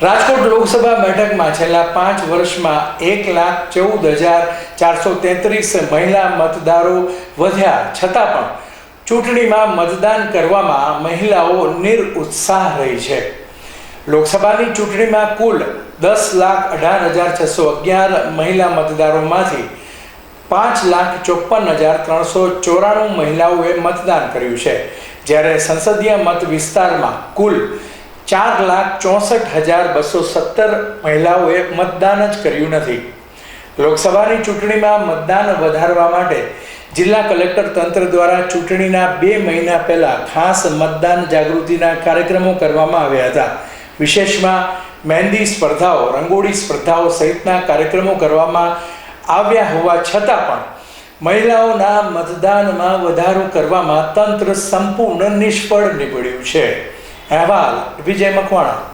રાજકોટ લોકસભા બેઠકમાં છેલ્લા પાંચ વર્ષમાં એક લાખ ચૌદ હજાર ચારસો તેત્રીસ મહિલા મતદારો વધ્યા. છતાં પણ ચૂંટણીમાં મતદાન કરવામાં મહિલાઓ નિરુત્સાહ રહી છે. લોકસભાની ચૂંટણીમાં કુલ દસ લાખ અઢાર હજાર છસો અગિયાર મહિલા મતદારોમાંથી પાંચ લાખ ચોપન હજાર ત્રણસો ચોરાણું મહિલાઓએ મતદાન કર્યું છે. જ્યારે સંસદીય મત વિસ્તારમાં કુલ ચાર લાખ ચોસઠ હજાર બસો સત્તર મહિલાઓએ મતદાન જ કર્યું નથી. લોકસભાની ચૂંટણીમાં મતદાન વધારવા માટે જિલ્લા કલેક્ટર તંત્ર દ્વારા ચૂંટણીના બે મહિના પહેલાં ખાસ મતદાન જાગૃતિના કાર્યક્રમો કરવામાં આવ્યા હતા. વિશેષમાં મહેંદી સ્પર્ધાઓ, રંગોળી સ્પર્ધાઓ સહિતના કાર્યક્રમો કરવામાં આવ્યા હોવા છતાં પણ મહિલાઓના મતદાનમાં વધારો કરવામાં તંત્ર સંપૂર્ણ નિષ્ફળ નીવડ્યું છે. અહેવાલ વિજય મકવાણા.